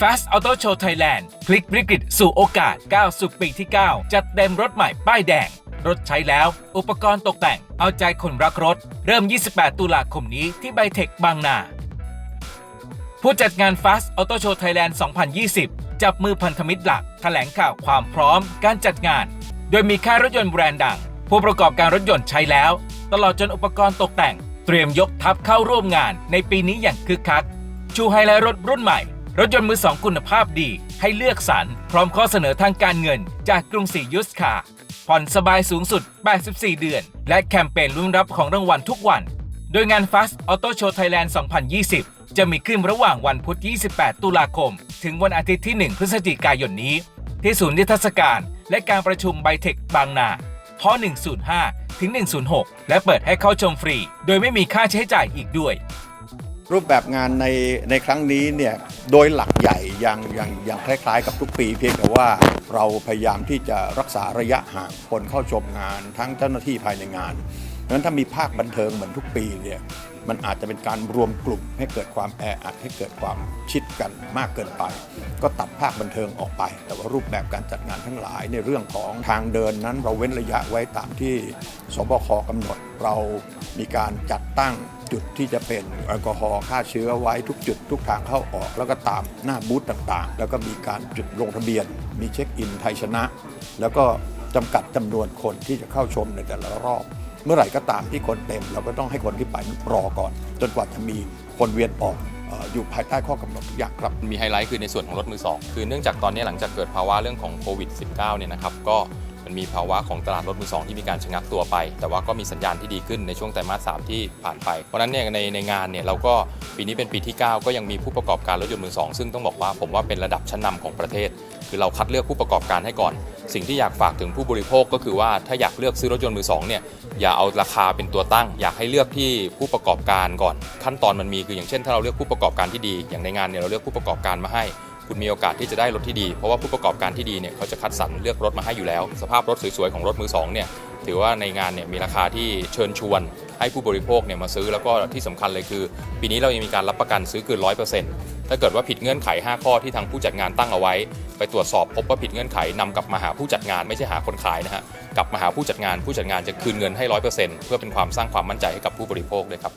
Fast Auto Show Thailand พลิกวิกฤตสู่โอกาสก้าวสู่ปีที่ 9 จัดเต็มรถใหม่ป้ายแดง รถใช้แล้ว อุปกรณ์ตกแต่ง เอาใจคนรักรถ เริ่ม 28 ตุลาคมนี้ที่ไบเทคบางนา ผู้จัดงาน Fast Auto Show Thailand 2020 จับมือพันธมิตรหลักแถลงข่าวความพร้อมการจัดงาน โดยมีค่ายรถยนต์แบรนด์ดัง ผู้ประกอบการรถยนต์ใช้แล้ว ตลอดจนอุปกรณ์ตกแต่ง เตรียมยกทัพเข้าร่วมงานในปีนี้อย่างคึกคักชูไฮไลท์รถรุ่นใหม่ รถยนต์มือสองคุณภาพดี ให้เลือกสรรพร้อมข้อเสนอทางการเงิน จากกรุงศรียุสคาผ่อนสบายสูงสุด 84 เดือน และแคมเปญลุ้นรับของรางวัลทุกวัน โดยงาน Fast Auto Show Thailand 2020 จะมีขึ้นระหว่างวันพุธ 28 ตุลาคม ถึงวันอาทิตย์ที่ 1 พฤศจิกายนนี้ ที่ศูนย์นิทรรศการ และการประชุมไบเทคบางนาพ105 ถึง 106 และเปิดให้เข้าชมฟรี โดยไม่มีค่าใช้จ่ายอีกด้วย รูปแบบงานในในครั้งนี้เนี่ย โดยหลักใหญ่ยังยังยังคล้ายๆ กับทุกปีเพียงแต่ว่าเราพยายามที่จะรักษาระยะห่างคนเข้าชมงาน ทั้งเจ้าหน้าที่ภายในงาน ดังนั้นถ้ามีภาคบันเทิงเหมือนทุกปีเนี่ยมันอาจจะเป็นการรวมกลุ่มให้เกิดความแออัดให้เกิดความชิดกันมากเกินไป ก็ตัดภาคบันเทิงออกไป แต่ว่ารูปแบบการจัดงานทั้งหลายในเรื่องของทางเดินนั้น เราเว้นระยะไว้ตามที่สบคกำหนดเรามีการจัดตั้งจุดที่จะเป็นแอลกอฮอล์ฆ่าเชื้อไว้ทุกจุดทุกทางเข้าออก แล้วก็ตามหน้าบูธต่างๆ แล้วก็มีการจุดลงทะเบียน มีเช็คอินไทยชนะ แล้วก็จำกัดจำนวนคนที่จะเข้าชมในแต่ละรอบ เมื่อไหร่ก็ตามที่คนเต็ม เราก็ต้องให้คนที่ไปรอก่อน จนกว่าจะมีคนเวียนออกเอ่ออยู่ภายใต้ข้อกำหนดทุกอย่างครับ มีไฮไลท์คือในส่วนของรถมือสองคือเนื่องจากตอนนี้หลังจากเกิดภาวะเรื่องของโควิด -19 เนี่ยนะครับก็ มันมีภาวะของตลาดรถมือสองที่มีการชะงักตัวไป แต่ว่าก็มีสัญญาณที่ดีขึ้นในช่วงไตรมาสสามที่ผ่านไป เพราะนั้นเนี่ยในในงานเนี่ยเราก็ปีนี้เป็นปีที่ 9 ก็ยังมีผู้ประกอบการรถยนต์มือสองซึ่งต้องบอกว่าผมว่าเป็นระดับชั้นนำของประเทศ คือเราคัดเลือกผู้ประกอบการให้ก่อน สิ่งที่อยากฝากถึงผู้บริโภคก็คือว่าถ้าอยากเลือกซื้อรถยนต์มือสองเนี่ยอย่าเอาราคาเป็นตัวตั้ง อยากให้เลือกที่ผู้ประกอบการก่อน ขั้นตอนมันมีคืออย่างเช่น ถ้าเราเลือกผู้ประกอบการที่ดี อย่างในงานเนี่ยเราเลือกผู้ประกอบการมาให้ คุณมีโอกาสที่จะได้รถที่ดี เพราะว่าผู้ประกอบการที่ดีเนี่ยเขาจะคัดสรรเลือกรถมาให้อยู่แล้ว สภาพรถสวยๆของรถมือสองเนี่ยถือว่าในงานเนี่ยมีราคาที่เชิญชวน ให้ผู้บริโภคเนี่ยมาซื้อแล้วก็ที่สำคัญเลยคือ ปีนี้เรายังมีการรับประกันซื้อเกินร้อยเปอร์เซ็นต์ถ้าเกิดว่าผิดเงื่อนไข 5 ข้อที่ทางผู้จัดงานตั้งเอาไว้ ไปตรวจสอบพบว่าผิดเงื่อนไขนำกลับมาหาผู้จัดงานไม่ใช่หาคนขายนะฮะกลับมาหาผู้จัดงานผู้จัดงานจะคืนเงินให้ร้อยเปอร์เซ็นต์เพื่อเป็นความสร้างความมั่นใจให้กับผู้บริโภคด้วยครับ